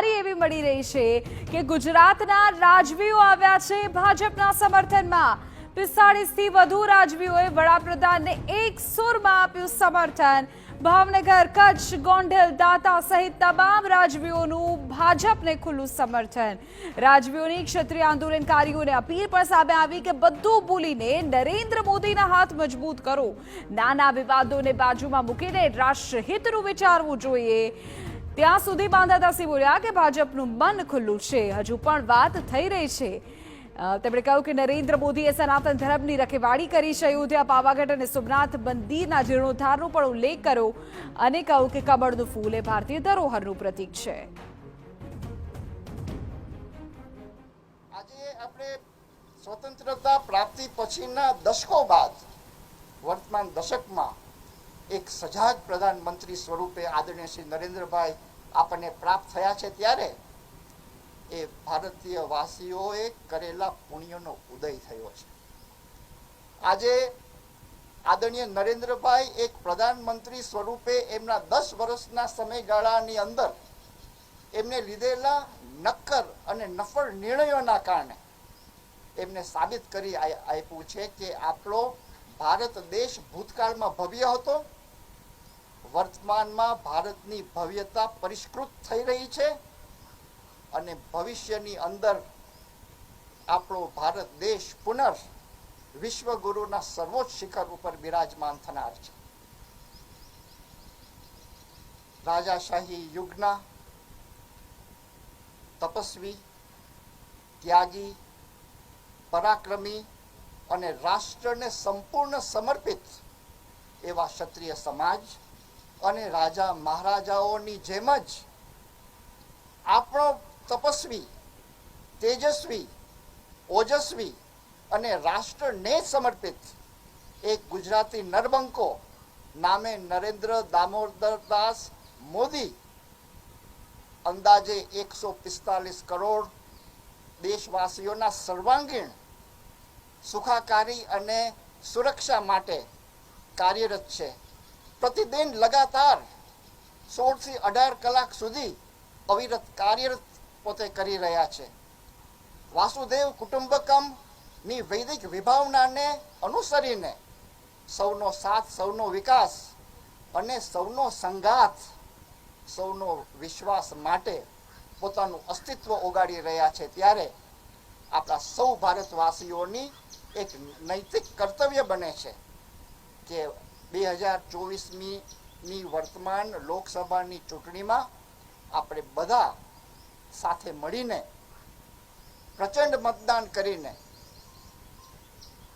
જાણકારી એવી મળી રહી છે કે ગુજરાતના રાજવીઓ આવ્યા છે ભાજપના સમર્થનમાં. પિસ્તાળીસથી વધુ રાજવીઓએ વડાપ્રધાનને એક સુરમાં આપ્યું સમર્થન. ભાવનગર, કચ્છ, ગોંડલ, દાતા સહિત તમામ રાજવીઓનું ભાજપને ખુલ્લું સમર્થન. રાજવીઓની ક્ષત્રિય આંદોલનકારીઓને અપીલ પણ સામે આવી કે બધું ભૂલીને નરેન્દ્ર મોદીના હાથ મજબૂત કરો. નાના વિવાદોને બાજુમાં મૂકીને રાષ્ટ્રહિતનું વિચારવું જોઈએ. ત્યાં સુધી બાંધાદાસી બોલ્યા કે ભાજપનું મન ખુલ્લું છે. હજુ પણ વાત થઈ રહી છે. તેમણે કહ્યું કે નરેન્દ્ર મોદીએ સનાતન ધર્મની રખેવાળી કરી છે. અયોધ્યા, પાવાગઢ અને સોમનાથ મંદિરના જીર્ણોદ્ધારનો પણ ઉલ્લેખ કર્યો અને કહ્યું કે કમળનું ફૂલ એ ભારતીય ધરોહરનું પ્રતીક છે. આજે આપણે સ્વતંત્રતા પ્રાપ્તિ પછીના દશકો બાદ, વર્તમાન દશકમાં એક સજાગ પ્રધાનમંત્રી સ્વરૂપે આદરણીય શ્રી નરેન્દ્રભાઈ આપણને પ્રાપ્ત થયા છે ત્યારે એ ભારતીય વાસીઓએ કરેલા પુણ્યનો ઉદય થયો છે. આજે આદરણીય નરેન્દ્રભાઈ એક પ્રધાનમંત્રી સ્વરૂપે એમના દસ વર્ષના સમયગાળાની અંદર એમને લીધેલા નક્કર અને નફળ નિર્ણયોના કારણે એમને સાબિત કરી આપ્યું છે કે આપણો ભારત દેશ ભૂતકાળમાં ભવ્ય હતો. વર્તમાનમાં ભારતની ભવ્યતા પરિષ્કૃત થઈ રહી છે અને ભવિષ્યની અંદર આપણો ભારત દેશ પુનઃ વિશ્વગુરુના સર્વોચ્ચ શિખર ઉપર બિરાજમાન થનાર છે. રાજાશાહી યુગના તપસ્વી, ત્યાગી, પરાક્રમી અને રાષ્ટ્રને સંપૂર્ણ સમર્પિત એવા ક્ષત્રિય સમાજ અને રાજા મહારાજાઓની જેમ જ આપણો તપસ્વી, તેજસ્વી, ઓજસ્વી અને રાષ્ટ્રને સમર્પિત એક ગુજરાતી નરબંકો નામે નરેન્દ્ર દામોદરદાસ મોદી અંદાજે એકસો પિસ્તાલીસ કરોડ દેશવાસીઓના સર્વાંગીણ સુખાકારી અને સુરક્ષા માટે કાર્યરત છે. પ્રતિદિન લગાતાર સોળથી અઢાર કલાક સુધી અવિરત કાર્યરત પોતે કરી રહ્યા છે. વાસુદેવ કુટુંબકમની વૈદિક વિભાવનાને અનુસરીને સૌનો સાથ, સૌનો વિકાસ અને સૌનો સંઘાત સૌનો વિશ્વાસ માટે પોતાનું અસ્તિત્વ ઓગાળી રહ્યા છે. ત્યારે આપણા સૌ ભારતવાસીઓની એક નૈતિક કર્તવ્ય બને છે કે બે હજાર ચોવીસમી ની વર્તમાન લોકસભાની ચૂંટણીમાં આપણે બધા સાથે મળીને પ્રચંડ મતદાન કરીને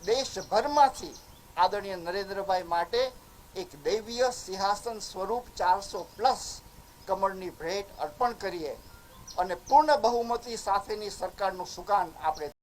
દેશભરમાંથી આદરણીય નરેન્દ્રભાઈ માટે એક દૈવીય સિંહાસન સ્વરૂપ ચારસો પ્લસ કમળની ભેટ અર્પણ કરીએ અને પૂર્ણ બહુમતી સાથેની સરકારનું સુકાન આપણે